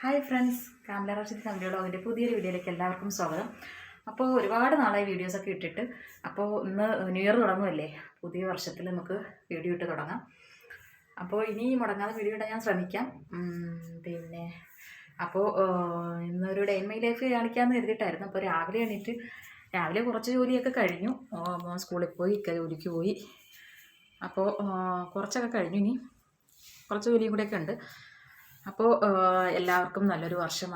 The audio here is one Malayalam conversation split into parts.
Hi friends Kamala Rashid family വ്ളോഗിന്റെ പുതിയൊരു വീഡിയോയിലേക്ക് എല്ലാവർക്കും സ്വാഗതം. അപ്പോൾ ഒരുപാട് നാളായി വീഡിയോസൊക്കെ ഇട്ടിട്ട് അപ്പോൾ ഇന്ന് ന്യൂ ഇയർ തുടങ്ങുമല്ലേ പുതിയ വർഷത്തിൽ നമുക്ക് വീഡിയോ ഇട്ട് തുടങ്ങാം. അപ്പോൾ ഇനി മുടങ്ങാതെ വീഡിയോ ഇടാൻ ഞാൻ ശ്രമിക്കാം. പിന്നെ അപ്പോൾ ഇന്നൊരു ഡേ മൈ ലൈഫ് കാണിക്കാമെന്ന് കരുതിയിട്ടായിരുന്നു. അപ്പോൾ രാവിലെ എണീറ്റ് രാവിലെ കുറച്ച് ജോലിയൊക്കെ കഴിഞ്ഞു. സ്കൂളിൽ പോയി ഇക്ക ജോലിക്ക് പോയി. അപ്പോൾ കുറച്ചൊക്കെ കഴിഞ്ഞു ഇനി. കുറച്ച് ജോലിയും കൂടെയൊക്കെ ഉണ്ട്. അപ്പോൾ എല്ലാവർക്കും നല്ലൊരു വർഷം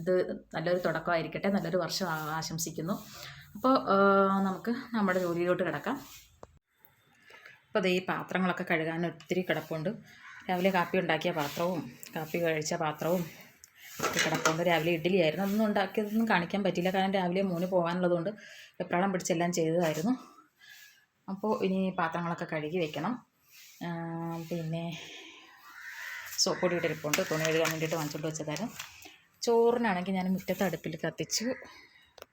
ഇത് നല്ലൊരു തുടക്കമായിരിക്കട്ടെ നല്ലൊരു വർഷം ആശംസിക്കുന്നു. അപ്പോൾ നമുക്ക് നമ്മുടെ ജോലിയിലോട്ട് കിടക്കാം. അപ്പോൾ ഈ പാത്രങ്ങളൊക്കെ കഴുകാൻ ഒത്തിരി കിടപ്പുണ്ട്. രാവിലെ കാപ്പി ഉണ്ടാക്കിയ പാത്രവും കാപ്പി കഴിച്ച പാത്രവും കിടപ്പുണ്ട്. രാവിലെ ഇഡ്ഡലി ആയിരുന്നു അതൊന്നും ഉണ്ടാക്കിയതൊന്നും കാണിക്കാൻ പറ്റില്ല. കാരണം രാവിലെ മൂന്ന് പോകാനുള്ളതുകൊണ്ട് വെപ്രാളം പിടിച്ചെല്ലാം ചെയ്തതായിരുന്നു. അപ്പോൾ ഇനി പാത്രങ്ങളൊക്കെ കഴുകി വെക്കണം. പിന്നെ സോപ്പ് ഇവിടെ ഇരിപ്പുണ്ട്. തുണി കഴുകാൻ വേണ്ടിയിട്ട് വാങ്ങിച്ചുകൊണ്ട് വെച്ചതായിരുന്നു. ചോറിനാണെങ്കിൽ ഞാൻ മുറ്റത്ത് അടുപ്പിൽ കത്തിച്ചു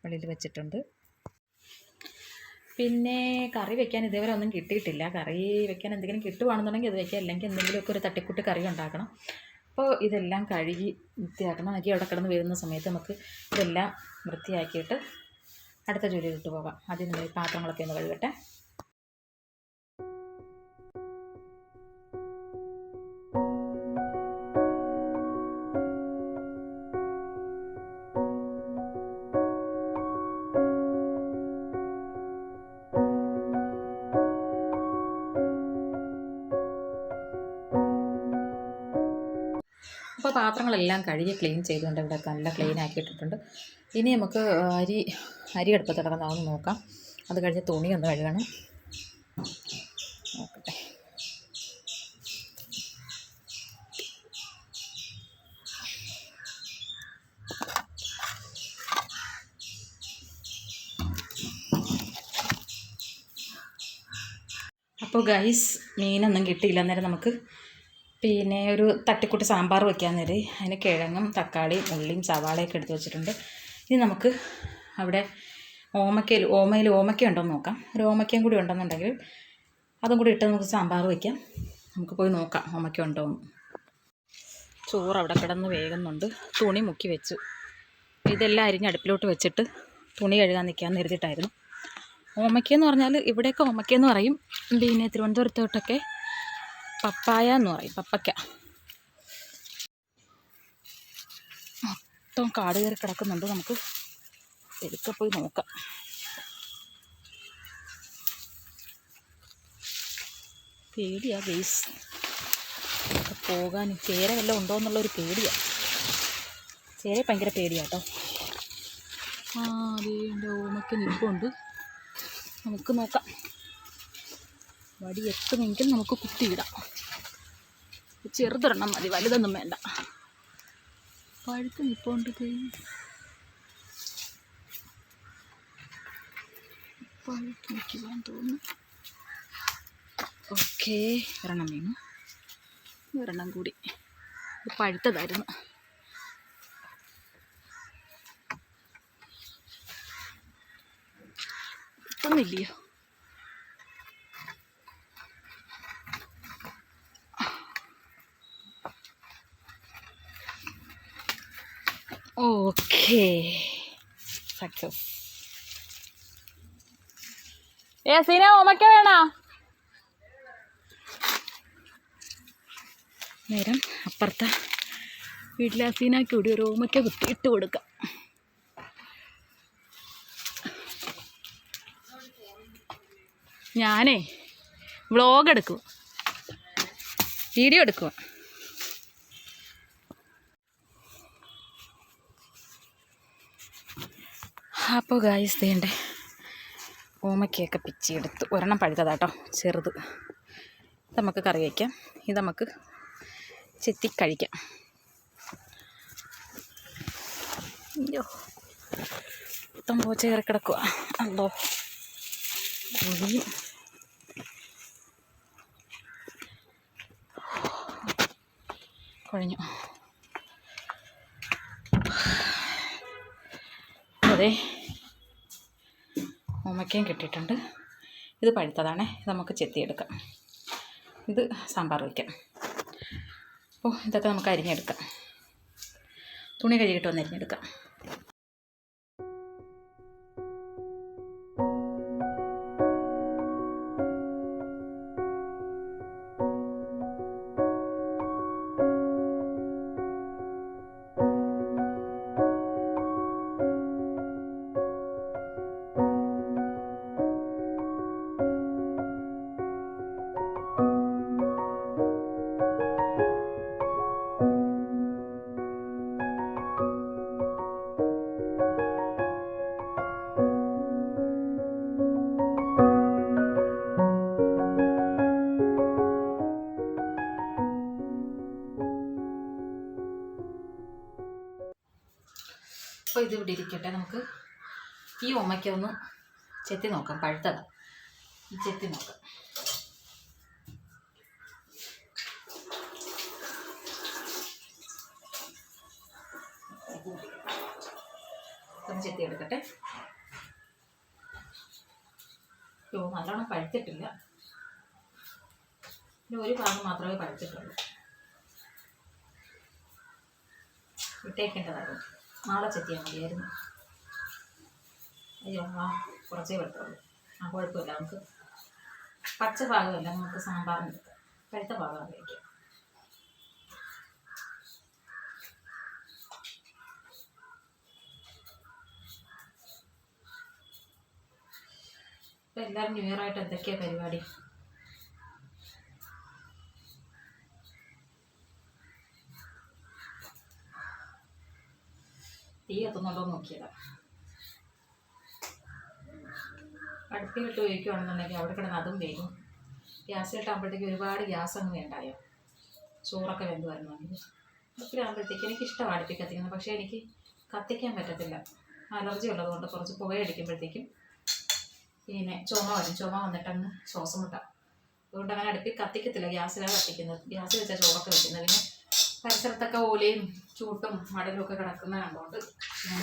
വെളിയിൽ വെച്ചിട്ടുണ്ട്. പിന്നെ കറി വെക്കാൻ ഇതേവരെ ഒന്നും കിട്ടിയിട്ടില്ല. കറി വെക്കാൻ എന്തെങ്കിലും കിട്ടുവാണെന്നുണ്ടെങ്കിൽ അത് വെക്കാം. അല്ലെങ്കിൽ എന്തെങ്കിലുമൊക്കെ ഒരു തട്ടിക്കൂട്ട് കറി ഉണ്ടാക്കണം. അപ്പോൾ ഇതെല്ലാം കഴുകി വൃത്തിയാക്കണം. അരി അവിടെ കിടന്ന് വരുന്ന സമയത്ത് നമുക്ക് ഇതെല്ലാം വൃത്തിയാക്കിയിട്ട് അടുത്ത ജോലിയിലിട്ട് പോകാം. ആദ്യം നമ്മൾ പാത്രങ്ങളൊക്കെ ഒന്ന് കഴുകട്ടെ. പാത്രങ്ങളെല്ലാം കഴുകി ക്ലീൻ ചെയ്തുകൊണ്ട് ഇവിടെ നല്ല ക്ലീൻ ആക്കിയിട്ടിട്ടുണ്ട്. ഇനി നമുക്ക് അരി അരി അടുപ്പത്ത് കിടക്കുന്നതൊന്ന് നോക്കാം. അത് കഴിഞ്ഞ് തുണി ഒന്ന് കഴുകണം. നോക്കട്ടെ. അപ്പോൾ ഗൈസ് മീനൊന്നും കിട്ടിയില്ല. അന്നേരം നമുക്ക് പിന്നെ ഒരു തട്ടിക്കൂട്ട് സാമ്പാർ വെക്കാൻ നേരം അതിന് കിഴങ്ങും തക്കാളിയും ഉള്ളിയും സവാളയൊക്കെ എടുത്ത് വെച്ചിട്ടുണ്ട്. ഇനി നമുക്ക് അവിടെ ഓമക്കയിൽ ഓമയിൽ ഓമക്ക ഉണ്ടോ എന്ന് നോക്കാം. ഒരു ഓമക്കയും കൂടി ഉണ്ടെന്നുണ്ടെങ്കിൽ അതും കൂടി ഇട്ട് നമുക്ക് സാമ്പാർ വയ്ക്കാം നമുക്ക് പോയി നോക്കാം ഓമയ്ക്ക ഉണ്ടോ എന്ന് ചോറ് അവിടെ കിടന്ന് വേകുന്നുണ്ട്. തുണി മുക്കി വെച്ചു. ഇതെല്ലാം അരിഞ്ഞ് അടുപ്പിലോട്ട് വെച്ചിട്ട് തുണി കഴുകാൻ നിൽക്കാമെന്ന് കരുതിയിട്ടായിരുന്നു. ഓമയ്ക്കെന്ന് പറഞ്ഞാൽ ഇവിടെയൊക്കെ ഓമയ്ക്കെന്ന് പറയും. പിന്നെ തിരുവനന്തപുരത്തോട്ടൊക്കെ പപ്പായ എന്ന് പറയും പപ്പയ്ക്ക. മൊത്തം കാട് കയറി കിടക്കുന്നുണ്ട്. നമുക്ക് എടുക്കെ പോയി നോക്കാം. പേടിയാ ഗെയ്സ് പോകാൻ ചേര വല്ലതും ഉണ്ടോ എന്നുള്ളൊരു പേടിയാ. ചേര ഭയങ്കര പേടിയാട്ടോ ആ അതേ എന്റെ ഓമയ്ക്ക് നിൽപ്പുണ്ട് നമുക്ക് നോക്കാം. വടി എത്തുമെങ്കിൽ നമുക്ക് കുത്തിയിടാം. ചെറുതൊരെണ്ണം മതി വലുതൊന്നും വേണ്ട. പഴുത്ത് നിപ്പോണ്ട് പഴുത്ത് നിൽക്കുവാൻ തോന്നുന്നു. ഓക്കെ ഒരെണ്ണം വീണു. ഒരെണ്ണം കൂടി. ഇത് പഴുത്തതായിരുന്നു. ഇപ്പൊന്നില്ലയോ ഓക്കേ. സക്സസ് ഏ സീന ഓമയ്ക്ക വേണ? നേരം അപ്പുറത്തെ വീട്ടിലെ അസീനാക്കി കൂടി ഒരു ഓമയ്ക്ക കുത്തി ഇട്ട് കൊടുക്കാം. ഞാനേ വ്ളോഗ് എടുക്കുക വീഡിയോ എടുക്കുക അപ്പോൾ ഗായ്സ് തേണ്ടേ ഓമയ്ക്കൊക്കെ പിച്ചിയെടുത്ത് ഒരെണ്ണം പഴുത്തതാട്ടോ ചെറുത്. ഇത് നമുക്ക് കറി വയ്ക്കാം. ഇത് നമുക്ക് ചെത്തി കഴിക്കാം. അയ്യോ മൊത്തം പോച്ച കയറി കിടക്കുക അല്ലോ കുഴിയും കുഴഞ്ഞു. അതെ ഉമ്മയ്ക്കയും കിട്ടിയിട്ടുണ്ട്. ഇത് പഴുത്തതാണേ. ഇത് നമുക്ക് ചെത്തിയെടുക്കാം. ഇത് സാമ്പാർ വയ്ക്കാം. അപ്പോൾ ഇതൊക്കെ നമുക്ക് അരിഞ്ഞെടുക്കാം. തുണി കഴുകിയിട്ട് വന്ന് അരിഞ്ഞെടുക്കാം. അപ്പോൾ ഇത് ഇവിടെ ഇരിക്കട്ടെ നമുക്ക്. ഈ ഉമ്മയ്ക്കൊന്ന് ചെത്തി നോക്കാം പഴുത്തത്. ഈ ചെത്തി നോക്കാം. ഒന്ന് ചെത്തി എടുക്കട്ടെ. യോ നല്ലോണം പഴുത്തിട്ടില്ല. ഒരു ഭാഗം മാത്രമേ പഴുത്തിട്ടുള്ളൂ. വിട്ടേക്കേണ്ടതായിരുന്നു. നാളെ ചെത്തിയാൽ മതിയായിരുന്നു അയ്യോ ആ കുറച്ചേ പറ്റുള്ളൂ. ആ കുഴപ്പമില്ല നമുക്ക് പച്ച ഭാഗമല്ല നമുക്ക് സാമ്പാറിന് പഴുത്ത ഭാഗം കഴിക്കാം. ഇപ്പം എല്ലാവരും ന്യൂ ഇയർ ആയിട്ട് എന്തൊക്കെയാണ് പരിപാടി? തീ കത്തുന്നുണ്ടോ നോക്കിയതാ അടുപ്പിലിട്ട് ഉപയോഗിക്കുകയാണെന്നുണ്ടെങ്കിൽ അവിടെ കിടന്ന് അതും വേഗം. ഗ്യാസിലിട്ടാകുമ്പോഴത്തേക്ക് ഒരുപാട് ഗ്യാസ് അങ്ങ് വേണ്ടായോ? ചോറൊക്കെ വെന്ത് വരണമെങ്കിൽ അടുപ്പിലാകുമ്പോഴത്തേക്ക് എനിക്ക് ഇഷ്ടമാണ് അടുപ്പിൽ കത്തിക്കുന്നത്. പക്ഷേ എനിക്ക് കത്തിക്കാൻ പറ്റത്തില്ല. അലർജി ഉള്ളതുകൊണ്ട് കുറച്ച് പുകയടിക്കുമ്പോഴത്തേക്കും പിന്നെ ചുമ വരും. ചുമ വന്നിട്ട് അങ്ങ് ശ്വാസം മുട്ടാം. അതുകൊണ്ട് അങ്ങനെ അടുപ്പിൽ കത്തിക്കത്തില്ല. ഗ്യാസിലാണ് കത്തിക്കുന്നത്. ഗ്യാസ് വെച്ചാൽ ചോറൊക്കെ വെക്കുന്നത്. പിന്നെ പരിസരത്തൊക്കെ ഓലയും ചൂട്ടും മടലും ഒക്കെ കിടക്കുന്ന കണ്ടുകൊണ്ട് ഞാൻ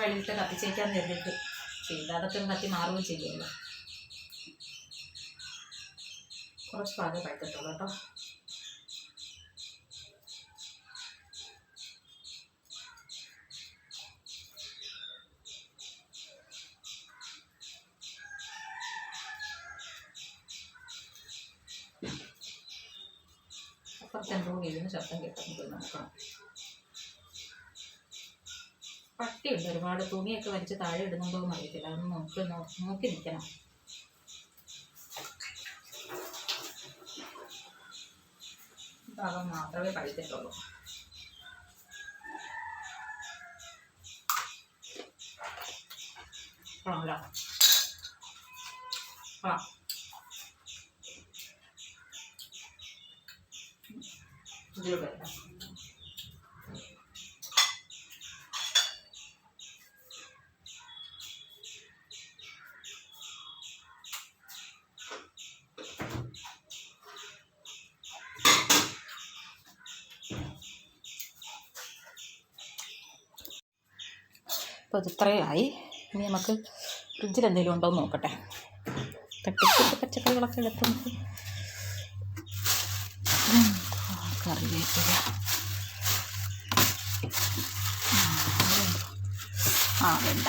വെളിയിലത്തെ കത്തിച്ചേക്കാൻ കരുതിയിട്ട് ചെയ്ത്. അതൊക്കെ കത്തി മാറുകയും ചെയ്യുമല്ലോ. കുറച്ച് പാകം പറ്റത്തുള്ളൂ കേട്ടോ. അപ്പുറത്ത് എന്തോ വീഴുന്ന ശബ്ദം കേട്ടപ്പോൾ പോയി പട്ടിയുണ്ട് ഒരുപാട്. തുണിയൊക്കെ വലിച്ച് താഴെ ഇടുന്നുണ്ടോ എന്ന് അറിയത്തില്ല. അതൊന്ന് നോക്കി നോക്കി നിൽക്കണം. മാത്രമേ കഴിച്ചിട്ടുള്ളൂ ആണല്ലോ ആ ഇടാം. അപ്പോൾ ഇത് ആയി ഇനി നമുക്ക് ഫ്രിഡ്ജിൽ എന്തെങ്കിലും ഉണ്ടോ എന്ന് നോക്കട്ടെ തട്ടിക്കൂട്ട് പച്ചക്കറികളൊക്കെ എടുത്ത് നമുക്ക് കറിവേപ്പില. ആ വേണ്ട.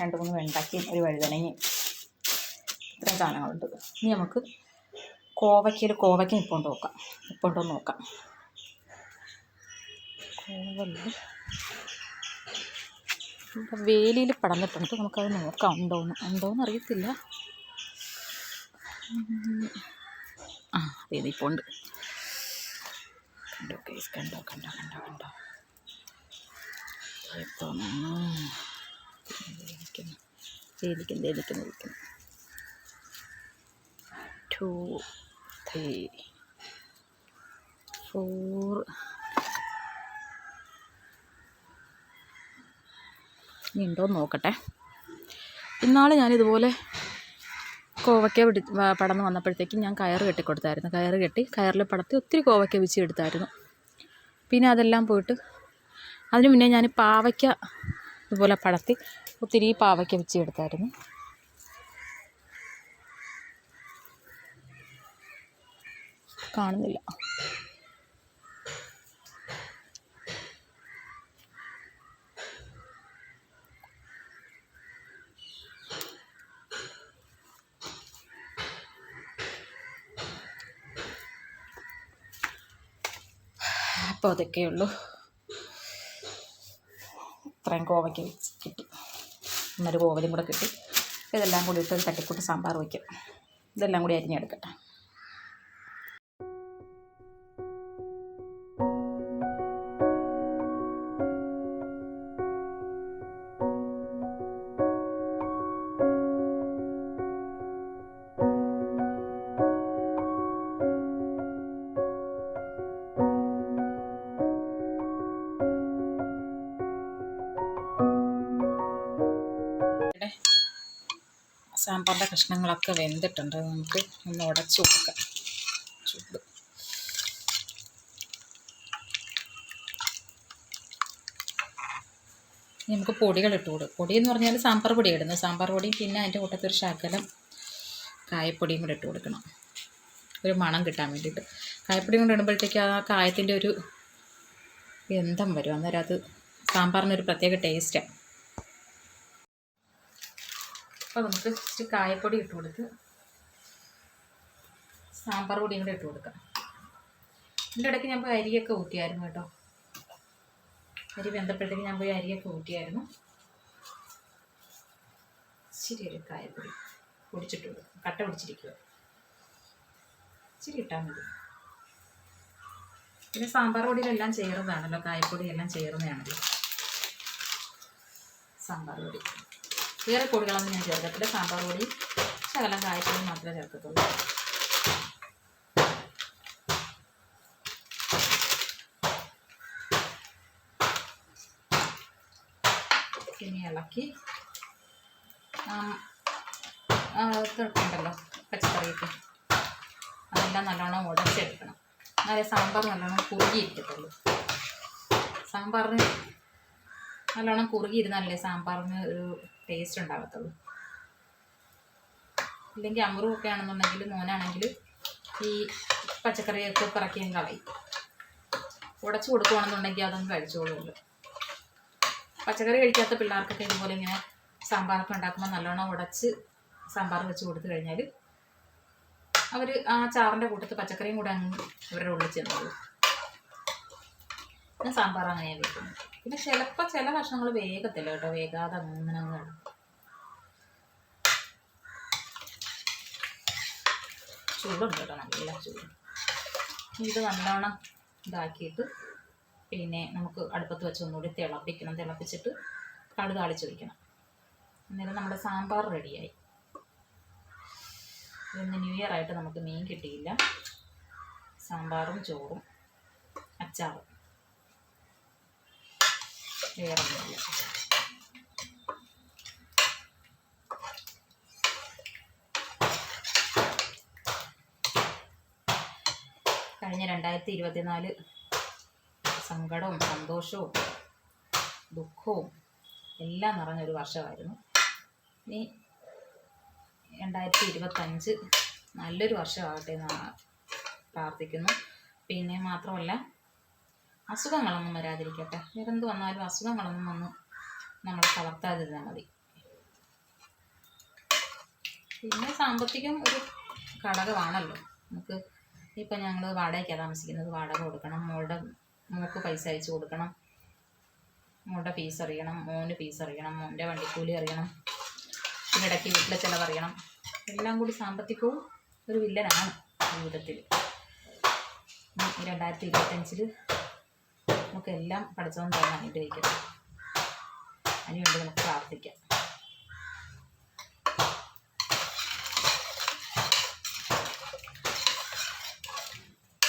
രണ്ട് മൂന്ന് വെണ്ടയ്ക്കയും ഒരു വഴുതനങ്ങയും. ഇത്രയും സാധനങ്ങളുണ്ട്. ഇനി നമുക്ക് കോവയ്ക്കയിൽ കോവയ്ക്ക ഇപ്പോൾ നോക്കാം. ഇപ്പോൾ നോക്കാം. കോവൽ ഇവിടെ വേലിയിൽ പടന്നിട്ടുണ്ട്. നമുക്കത് നോക്കാം. ഉണ്ടോന്ന്. ഉണ്ടോയെന്ന് അറിയത്തില്ല. ആ അതെ ഇപ്പോൾ ഉണ്ട്. കണ്ടോ കേസ് കണ്ടോ കണ്ടോ കണ്ടോ കണ്ടോ? ഇപ്പം വേദിക്കുന്നു വേദിക്കുന്നു വേദിക്കുന്നു ടു ത്രീ ഫോർ ഇനി ഉണ്ടോയെന്ന് നോക്കട്ടെ. ഇന്നാൾ ഞാനിതുപോലെ കോവയ്ക്ക പിടി പടന്ന് വന്നപ്പോഴത്തേക്കും ഞാൻ കയറ് കെട്ടിക്കൊടുത്തായിരുന്നു. കയറ് കെട്ടി കയറിൽ പടത്തി ഒത്തിരി കോവയ്ക്ക വിച്ച് എടുത്തായിരുന്നു. പിന്നെ അതെല്ലാം പോയിട്ട് അതിന് മുന്നേ ഞാൻ പാവയ്ക്ക ഇതുപോലെ പടത്തി ഒത്തിരി പാവയ്ക്ക വിച്ച് എടുത്തായിരുന്നു. കാണുന്നില്ല. അപ്പോൾ അതൊക്കെ ഉള്ളൂ ഇത്രയും കോവയ്ക്ക് കിട്ടി എന്നൊരു കോവലും കൂടെ കിട്ടി. ഇതെല്ലാം കൂടി ഇട്ട് തട്ടിക്കൂട്ട് സാമ്പാർ വയ്ക്കും. ഇതെല്ലാം കൂടി അരിഞ്ഞെടുക്കട്ടെ. കഷ്ണങ്ങളൊക്കെ വെന്തിട്ടുണ്ട്. നമുക്ക് ഒന്ന് ഉടച്ച് കൊടുക്കാം. ചൂട്. നമുക്ക് പൊടികൾ ഇട്ട് കൊടുക്കും പൊടി എന്ന് പറഞ്ഞാൽ സാമ്പാർ പൊടി ഇടുന്നത്. സാമ്പാർ പൊടിയും പിന്നെ അതിന്റെ കൂട്ടത്തിൽ ഒരു ശകലം കായപ്പൊടിയും കൂടെ ഇട്ട് കൊടുക്കണം. ഒരു മണം കിട്ടാൻ വേണ്ടിയിട്ട്. കായപ്പൊടിയും കൊണ്ട് ഇടുമ്പോഴത്തേക്ക് ആ കായത്തിന്റെ ഒരു ഗന്ധം വരും. അന്നേരം അത് സാമ്പാറിനൊരു പ്രത്യേക ടേസ്റ്റാണ് അപ്പോൾ നമുക്ക് ഇച്ചിരി കായപ്പൊടി ഇട്ട് കൊടുത്ത് സാമ്പാർ പൊടിയും കൂടെ ഇട്ട് കൊടുക്കാം. ഇതിന്റെ ഇടയ്ക്ക് ഞാൻ പോയി അരിയൊക്കെ ഊറ്റിയായിരുന്നു കേട്ടോ. അരി വെന്തപ്പോഴത്തേക്ക് ഞാൻ പോയി അരിയൊക്കെ ഊറ്റിയായിരുന്നു. ഇച്ചിരി ഒരു കായപ്പൊടി പൊടിച്ചിട്ട് കൊടുക്കും. കട്ട പിടിച്ചിരിക്കുക ഇച്ചിരി ഇട്ടാൽ മതി. പിന്നെ സാമ്പാർ പൊടിയിലെല്ലാം ചേർന്നതാണല്ലോ. കായപ്പൊടിയെല്ലാം ചേർന്നതാണല്ലോ. സാമ്പാർ പൊടി. വേറെ പൊടികളൊന്നും ഞാൻ ചേർക്കത്തില്ല സാമ്പാർ പൊടി ശകലം കായപ്പൊടി മാത്രമേ ചേർക്കത്തുള്ളൂ പിന്നെ ഇളക്കി ഇതൊക്കെയുണ്ടല്ലോ പച്ചക്കറിയൊക്കെ. അതെല്ലാം നല്ലോണം ഉടച്ചെടുക്കണം. എന്നാലേ സാമ്പാർ നല്ലോണം കുറുകിയിരിക്കത്തുള്ളൂ. സാമ്പാറിന് നല്ലോണം കുറുകിയിരുന്നല്ലേ സാമ്പാറിന് ഒരു ടേസ്റ്റ് ഉണ്ടാകത്തുള്ളൂ ഇല്ലെങ്കിൽ ഒക്കെ ആണെന്നുണ്ടെങ്കിൽ മോനാണെങ്കിൽ ഈ പച്ചക്കറിയൊക്കെ പിറക്കിയും കളയും. ഉടച്ചു കൊടുക്കുകയാണെന്നുണ്ടെങ്കിൽ അതൊന്നും കഴിച്ചോളൂ പച്ചക്കറി കഴിക്കാത്ത പിള്ളേർക്കൊക്കെ ഇതുപോലെ ഇങ്ങനെ സാമ്പാറൊക്കെ ഉണ്ടാക്കുമ്പോൾ നല്ലോണം ഉടച്ച് സാമ്പാർ വെച്ച് കൊടുത്തു കഴിഞ്ഞാൽ അവർ ആ ചാറിന്റെ കൂട്ടത്ത് പച്ചക്കറിയും കൂടെ അങ്ങ് ഇവരുടെ ഉള്ളിൽ ചെന്നോളൂ ഞാൻ സാമ്പാർ അങ്ങനെ വെക്കുന്നു പിന്നെ ചിലപ്പോൾ ചില ഭക്ഷണങ്ങൾ വേഗത്തില്ല കേട്ടോ. വേഗാതെ അങ്ങനെ. ചൂടുണ്ട് കേട്ടോ. നല്ല ചൂട്. ഇത് നല്ലോണം ഇതാക്കിയിട്ട് പിന്നെ നമുക്ക് അടുപ്പത്ത് വെച്ച് ഒന്നുകൂടി തിളപ്പിക്കണം. തിളപ്പിച്ചിട്ട് കടു താളിച്ച് വയ്ക്കണം അന്നേരം നമ്മുടെ സാമ്പാർ റെഡിയായി. ഇന്ന് ന്യൂ ഇയർ ആയിട്ട് നമുക്ക് മീൻ കിട്ടിയില്ല. സാമ്പാറും ചോറും അച്ചാറും. വേറെ ഒന്നുമില്ല കഴിഞ്ഞ രണ്ടായിരത്തി ഇരുപത്തിനാല് സങ്കടവും സന്തോഷവും ദുഃഖവും എല്ലാം നിറഞ്ഞൊരു വർഷമായിരുന്നു. ഇനി രണ്ടായിരത്തി ഇരുപത്തഞ്ച് നല്ലൊരു വർഷമാകട്ടെ എന്ന് പ്രാർത്ഥിക്കുന്നു. പിന്നെ മാത്രമല്ല അസുഖങ്ങളൊന്നും വരാതിരിക്കട്ടെ. വേറെന്ത് വന്നാലും അസുഖങ്ങളൊന്നും വന്ന് നമ്മൾ തളർത്താതിരുന്നാൽ മതി. പിന്നെ സാമ്പത്തികം ഒരു ഘടകമാണല്ലോ. നമുക്ക് ഇപ്പം ഞങ്ങൾ വാടകയ്ക്കാണ് താമസിക്കുന്നത്. വാടക കൊടുക്കണം. മോളുടെ മോൾക്ക് പൈസ അയച്ചു കൊടുക്കണം. മോളുടെ ഫീസ് അറിയണം. മോന് ഫീസ് അറിയണം. മോന്റെ വണ്ടിക്കൂലി അറിയണം. പിന്നെ ഇടയ്ക്ക് വീട്ടിലെ ചിലവറിയണം എല്ലാം കൂടി സാമ്പത്തികവും ഒരു വില്ലനാണ് ജീവിതത്തിൽ രണ്ടായിരത്തി ഇരുപത്തഞ്ചിൽ നമുക്കെല്ലാം പഠിച്ചവൻ തന്നെ അനുഗ്രഹിക്കട്ടെ അതിനുവേണ്ടി നമുക്ക് പ്രാർത്ഥിക്കാം.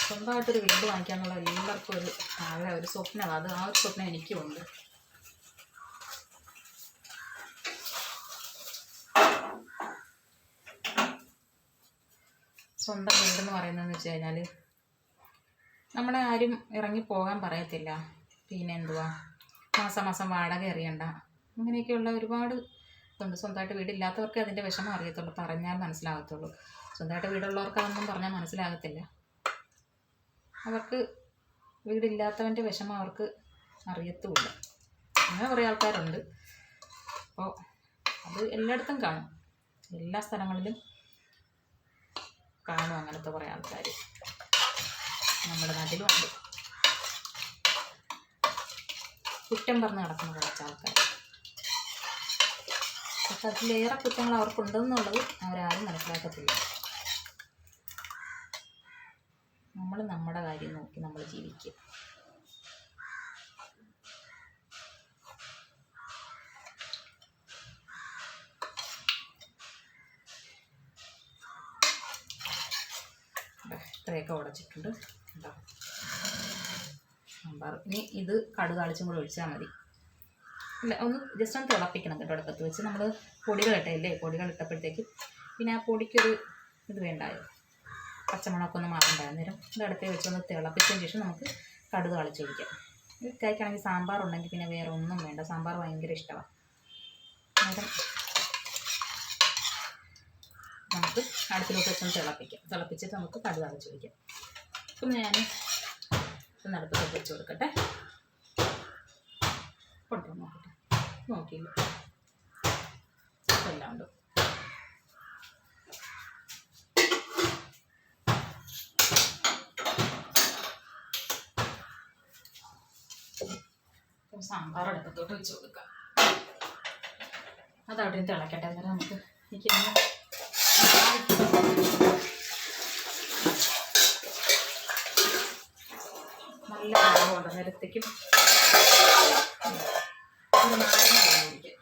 സ്വന്തമായിട്ടൊരു വീട് വാങ്ങിക്കാന്നുള്ള എല്ലാവർക്കും ഒരു ആഗ്രഹം ഒരു സ്വപ്നം അത് ആ ഒരു സ്വപ്നം എനിക്കുമുണ്ട്. സ്വന്തം വീടെന്ന് പറയുന്നതെന്ന് വെച്ച് കഴിഞ്ഞാൽ നമ്മളെ ആരും ഇറങ്ങി പോകാൻ പറയത്തില്ല. പിന്നെ എന്തുവാ? മാസം മാസം വാടക എറിയണ്ട. അങ്ങനെയൊക്കെയുള്ള ഒരുപാട് ഇതുണ്ട്. സ്വന്തമായിട്ട് വീടില്ലാത്തവർക്ക് അതിന്റെ വിഷമം അറിയത്തുള്ളൂ. പറഞ്ഞാൽ മനസ്സിലാകത്തുള്ളൂ. സ്വന്തമായിട്ട് വീടുള്ളവർക്ക് അതൊന്നും പറഞ്ഞാൽ മനസ്സിലാകത്തില്ല. അവർക്ക് വീടില്ലാത്തവന്റെ വിഷമം അവർക്ക് അറിയത്തുമില്ല. അങ്ങനെ കുറേ ആൾക്കാരുണ്ട്. അപ്പോൾ അത് എല്ലായിടത്തും കാണും. എല്ലാ സ്ഥലങ്ങളിലും കാണും അങ്ങനത്തെ കുറേ ആൾക്കാർ നമ്മുടെ നാട്ടിലും ഉണ്ട്. കുറ്റം പറഞ്ഞ് നടക്കുന്ന കുറച്ച് ആൾക്കാർ. പക്ഷെ അതിലേറെ കുറ്റങ്ങൾ അവർക്കുണ്ടെന്നുള്ളത് അവരാരും മനസ്സിലാക്കത്തില്ല. നമ്മൾ നമ്മുടെ കാര്യം നോക്കി നമ്മൾ ജീവിക്കുക. ഇത്രയൊക്കെ ഉടച്ചിട്ടുണ്ട്. സാമ്പാർ. ഇനി ഇത് കടുക് അളിച്ചും കൂടെ ഒഴിച്ചാൽ മതി. അല്ല ഒന്ന് ജസ്റ്റ് ഒന്ന് തിളപ്പിക്കണം കേട്ടോ അടുപ്പത്ത് വെച്ച്. നമ്മൾ പൊടികൾ ഇട്ടല്ലേ? പൊടികൾ ഇട്ടപ്പോഴത്തേക്ക് പിന്നെ ആ പൊടിക്കൊരു ഇത് വേണ്ടായോ പച്ചമുളകൊക്കെ ഒന്ന് മാറണ്ടായോ അന്നേരം ഇത് വെച്ച് വെച്ചൊന്ന് തിളപ്പിച്ചതിന് ശേഷം നമുക്ക് കടുക് ഇത് ഇക്കായ്ക്കാണെങ്കിൽ സാമ്പാർ ഉണ്ടെങ്കിൽ പിന്നെ വേറെ ഒന്നും വേണ്ട. സാമ്പാർ ഭയങ്കര ഇഷ്ടമാണ് അന്നേരം നമുക്ക് അടുപ്പിലോട്ട് വെച്ചൊന്ന് തിളപ്പിക്കാം. തിളപ്പിച്ചിട്ട് നമുക്ക് കടുക് അളിച്ചൊഴിക്കാം അപ്പം ഞാൻ ഒന്ന് വെച്ച് കൊടുക്കട്ടെ. കൊണ്ടു നോക്കട്ടെ. നോക്കിയില്ല. എല്ലാം ഉണ്ട്? സാമ്പാർ അടുപ്പത്തോട്ട് വെച്ച് കൊടുക്കാം. അതവിടെ തിളക്കട്ടെ അന്നേരം നമുക്ക് എനിക്ക് നല്ല മണമുണ്ട് നേരത്തേക്കും ഒരു നാരങ്ങ വെള്ളം ഒഴിക്കാം.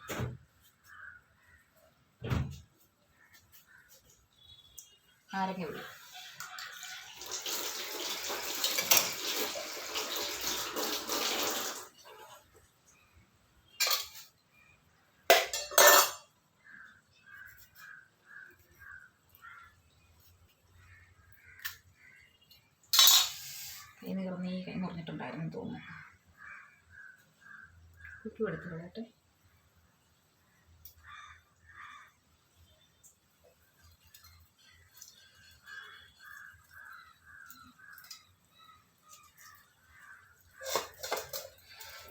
നാരങ്ങ വെള്ളം കൈ നിറഞ്ഞീ കൈ മുറിഞ്ഞിട്ടുണ്ടായിരുന്നു തോന്നുന്നു കുറ്റു എടുത്ത് കേട്ടോ.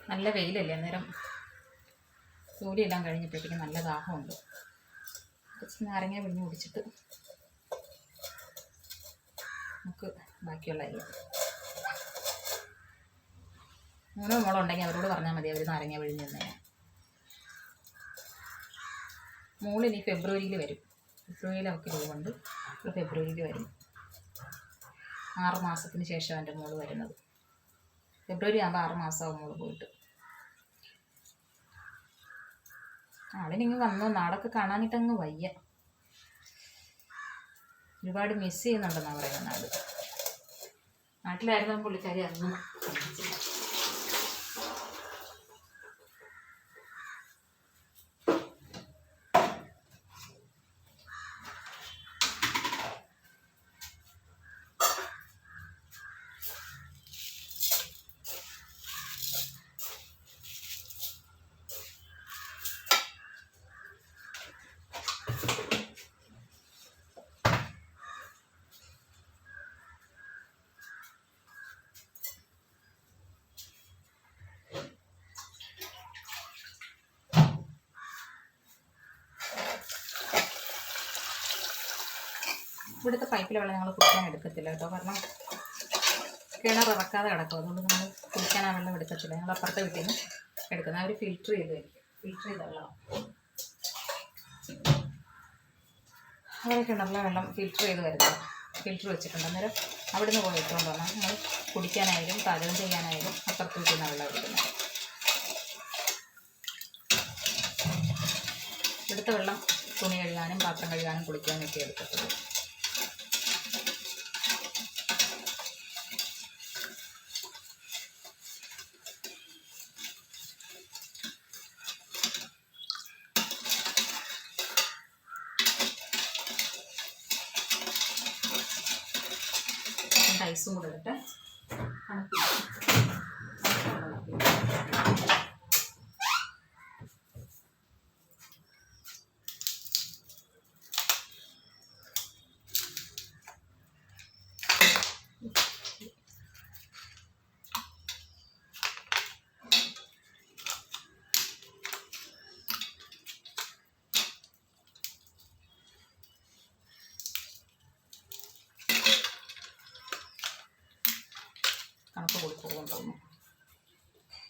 നല്ല വെയിലല്ലേ അന്നേരം? ജോലിയെല്ലാം കഴിഞ്ഞപ്പോഴത്തേക്കും നല്ല ദാഹമുണ്ട്. കുറച്ച് നാരങ്ങ പിഴിഞ്ഞ് കുടിച്ചിട്ട് നമുക്ക് ബാക്കിയുള്ള അരിയാം മൂന്നോ മോളോ ഉണ്ടെങ്കിൽ അവരോട് പറഞ്ഞാൽ മതി അവർ നാരങ്ങ പിഴിഞ്ഞ് തന്നെ മോൾ ഇനി ഫെബ്രുവരിയിൽ വരും. ഫെബ്രുവരിയിൽ അവർക്ക് ലീവുണ്ട്. ഫെബ്രുവരിയിൽ വരും. ആറ് മാസത്തിന് ശേഷം എന്റെ മോൾ വരുന്നത്. ഫെബ്രുവരി ആകുമ്പോൾ ആറ് മാസമാവും മോൾ പോയിട്ട്. ആളിനിങ്ങ് വന്നു. നാടൊക്കെ കാണാനിട്ടങ്ങ് വയ്യ. ഒരുപാട് മിസ് ചെയ്യുന്നുണ്ടെന്നാണ് പറയുന്നത് നാട്. നാട്ടിലായിരുന്നു പുള്ളിക്കാരി അന്നും ഇവിടുത്തെ പൈപ്പിലെ വെള്ളം ഞങ്ങൾ കുടിക്കാൻ എടുക്കത്തില്ല കേട്ടോ. കാരണം കിണർ ഇറക്കാതെ കിടക്കും. അതുകൊണ്ട് നമ്മൾ കുടിക്കാൻ ആ വെള്ളം എടുക്കത്തില്ല. ഞങ്ങൾ അപ്പുറത്തെ വീട്ടിൽ നിന്ന് എടുക്കുന്നത്. അവർ ഫിൽറ്റർ ചെയ്ത് ഫിൽറ്റർ ചെയ്ത വെള്ളം. അവരെ കിണറിലെ വെള്ളം ഫിൽറ്റർ ചെയ്ത് വരുന്നത്. ഫിൽറ്റർ വെച്ചിട്ടുണ്ട്. അന്നേരം അവിടെ നിന്ന് പോയി ഇട്ടുകൊണ്ട് വന്നാൽ നമ്മൾ കുടിക്കാനായാലും പാചകം ചെയ്യാനായാലും അപ്പുറത്ത് വീട്ടിൽ വെള്ളം എടുക്കുന്നത്. ഇവിടുത്തെ വെള്ളം തുണി കഴുകാനും പാത്രം കഴുകാനും കുളിക്കാനും ഒക്കെ എടുക്കത്തുള്ളൂ രണ്ട് ഐസും കൂടെ ഇടട്ടെ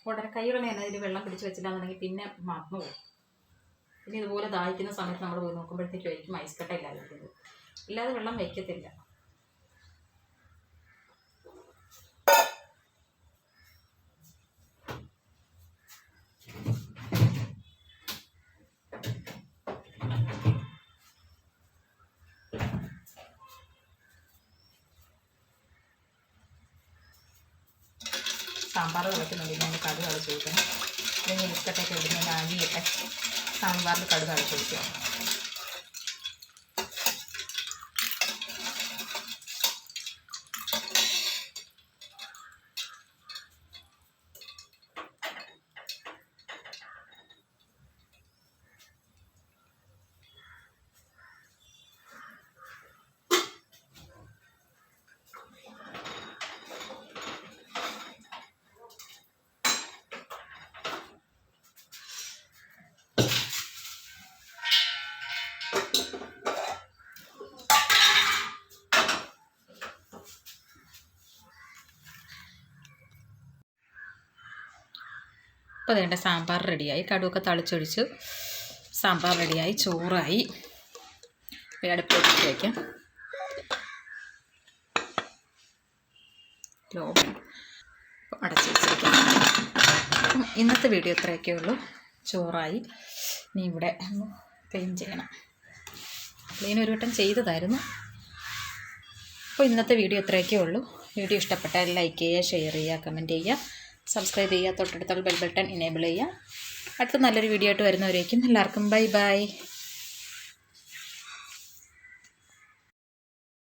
ഉടനെ കൈയുടനെ തന്നെ അതിൽ വെള്ളം പിടിച്ച് വെച്ചിട്ടാണെന്നുണ്ടെങ്കിൽ പിന്നെ മറന്നു പോകും. പിന്നെ ഇതുപോലെ ദാഹിക്കുന്ന സമയത്ത് നമ്മൾ പോയി നോക്കുമ്പോഴത്തേക്കും ഐസ് കട്ട ഇല്ലാതെ ഇല്ലാതെ വെള്ളം വയ്ക്കത്തില്ല സാമ്പാർ തിളയ്ക്കുന്നുണ്ട് ഞാൻ കടുക് അടച്ച് വയ്ക്കണം ബിസ്ക്കറ്റൊക്കെ ഇടുന്ന ആവിയൊക്കെ സാമ്പാറിൽ കടുക് അടച്ച് അപ്പോൾ അതേണ്ട സാമ്പാർ റെഡിയായി. കടുവൊക്കെ തളിച്ചൊഴിച്ച് സാമ്പാർ റെഡിയായി. ചോറായി. അടുപ്പിലേക്ക് വയ്ക്കാം അടച്ച് വെച്ചിരിക്കാം ഇന്നത്തെ വീഡിയോ ഇത്രയൊക്കെ ഉള്ളൂ. ചോറായി. ഇനി ഇവിടെ ക്ലീൻ ചെയ്യണം. ക്ലീൻ ഒരു വട്ടം ചെയ്തതായിരുന്നു. അപ്പോൾ ഇന്നത്തെ വീഡിയോ ഇത്രയൊക്കെ ഉള്ളൂ. വീഡിയോ ഇഷ്ടപ്പെട്ടാൽ ലൈക്ക് ചെയ്യുക ഷെയർ ചെയ്യുക കമന്റ് ചെയ്യുക. സബ്സ്ക്രൈബ് ചെയ്യുക തൊട്ടടുത്തുള്ള ബെൽ ബട്ടൺ ഇനേബിൾ ചെയ്യുക. അടുത്ത നല്ലൊരു വീഡിയോ ആയിട്ട് വരുന്നവരേക്കും എല്ലാവർക്കും ബൈ ബൈ